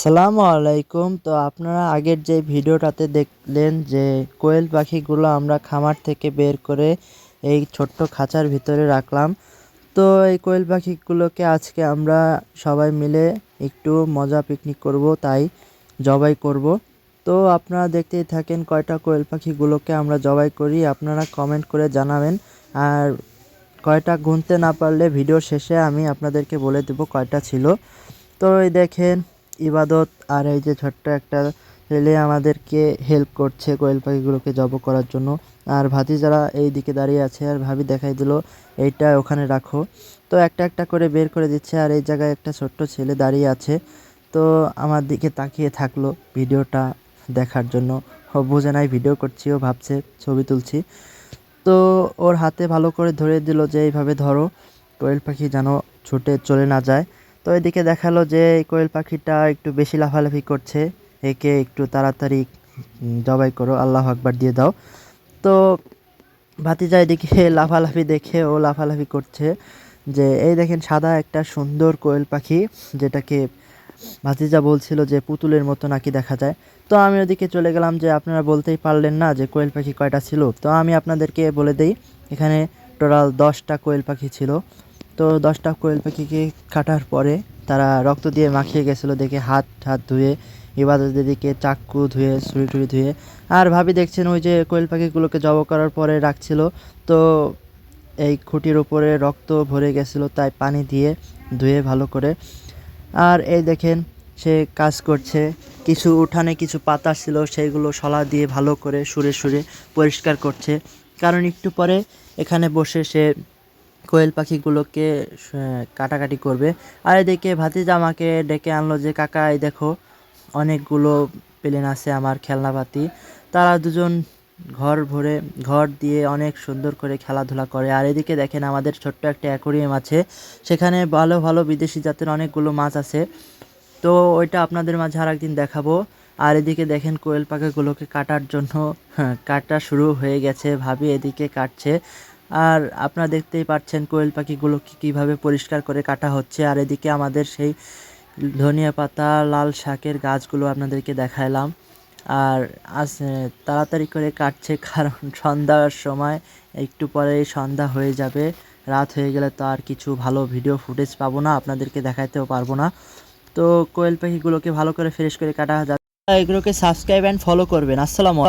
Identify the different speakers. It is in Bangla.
Speaker 1: সালামু আলাইকুম। তো আপনারা আগের যে ভিডিওটাতে দেখলেন যে কোয়েল পাখিগুলো আমরা খামার থেকে বের করে এই ছোট্ট খাঁচার ভিতরে রাখলাম। তো এই কোয়েল পাখিগুলোকে আজকে আমরা সবাই মিলে একটু মজা পিকনিক করব, তাই জবাই করব। তো আপনারা দেখতেই থাকেন কয়টা কোয়েল পাখিগুলোকে আমরা জবাই করি। আপনারা কমেন্ট করে জানাবেন। আর কয়টা গুনতে না পারলে ভিডিও শেষে আমি আপনাদেরকে বলে দেবো কয়টা ছিল। তো এই দেখেন ইবাদত আর এই যে ছোট্ট একটা ছেলে আমাদেরকে হেল্প করছে কোয়েল পাখিগুলোকে জব করার জন্য। আর ভাতি যারা এই দিকে দাঁড়িয়ে আছে আর ভাবি দেখাই দিল, এইটা ওখানে রাখো। তো একটা একটা করে বের করে দিচ্ছে আর এই জায়গায় একটা ছোট্ট ছেলে দাঁড়িয়ে আছে। তো আমার দিকে তাকিয়ে থাকল ভিডিওটা দেখার জন্য। বুঝে নাই ভিডিও করছি, ও ভাবছে ছবি তুলছি। তো ওর হাতে ভালো করে ধরে দিল যে এইভাবে ধরো, কোয়েল পাখি যেন ছুটে চলে না যায়। তো এদিকে দেখাল যে কোয়েল পাখিটা একটু বেশি লাফালাফি করছে। একে একটু তাড়াতাড়ি জবাই করো, আল্লাহ আকবার দিয়ে দাও। তো ভাতিজা এদিকে লাফালাফি দেখে ও লাফালাফি করছে যে, এই দেখেন সাদা একটা সুন্দর কোয়েল পাখি, যেটাকে ভাতিজা বলছিল যে পুতুলের মতো নাকি দেখা যায়। তো আমি ওদিকে চলে গেলাম যে, আপনারা বলতেই পারলেন না যে কোয়েল পাখি কয়টা ছিল? তো আমি আপনাদেরকে বলে দেই, এখানে টোটাল দশটা কোয়েল পাখি ছিল। তো দশটা কোয়েল পাখিকে কাটার পরে তারা রক্ত দিয়ে মাখিয়ে গেছিল, দেখে হাত হাত ধুয়ে ইবাদত দিকে চাক্কু ধুয়ে, ছুরি টুরি ধুয়ে। আর ভাবি দেখছেন ওই যে কোয়েল পাখিগুলোকে জব করার পরে রাখছিল। তো এই খুঁটির উপরে রক্ত ভরে গেছিল, তাই পানি দিয়ে ধুয়ে ভালো করে। আর এই দেখেন, সে কাজ করছে। কিছু উঠানে কিছু পাতা ছিল, সেইগুলো শলা দিয়ে ভালো করে সুরে সুরে পরিষ্কার করছে। কারণ একটু পরে এখানে বসে সে কোয়েল পাখিগুলোকে কাটাকাটি করবে। আর এদিকে ভাতিজা আমাকে ডেকে আনলো যে কাকা এই দেখো অনেকগুলো প্লেন আছে আমার খেলনাপাতি। তারা দুজন ঘর ভরে ঘর দিয়ে অনেক সুন্দর করে খেলাধুলা করে। আর এদিকে দেখেন আমাদের ছোট্ট একটা অ্যাকোরিয়াম আছে। সেখানে ভালো ভালো বিদেশি জাতের অনেকগুলো মাছ আছে। তো ওইটা আপনাদের মাঝে আর একদিন দেখাবো। আর এদিকে দেখেন কোয়েল পাখিগুলোকে কাটার জন্য হ্যাঁ, কাটা শুরু হয়ে গেছে। ভাবি এদিকে কাটছে। আর আপনারা দেখতেই পাচ্ছেন কোয়েল পাখিগুলোকে কীভাবে পরিষ্কার করে কাটা হচ্ছে। আর এদিকে আমাদের সেই ধনিয়া পাতা, লাল শাকের গাছগুলো আপনাদেরকে দেখালাম আর আজ তাড়াতাড়ি করে কাটছে, কারণ সন্ধ্যার সময় একটু পরে সন্ধ্যা হয়ে যাবে। রাত হয়ে গেলে তো আর কিছু ভালো ভিডিও ফুটেজ পাবো না, আপনাদেরকে দেখাইতেও পারব না। তো কোয়েল পাখিগুলোকে ভালো করে ফ্রেশ করে কাটা যাবে এগুলোকে সাবস্ক্রাইব অ্যান্ড ফলো করবেন। আসসালামু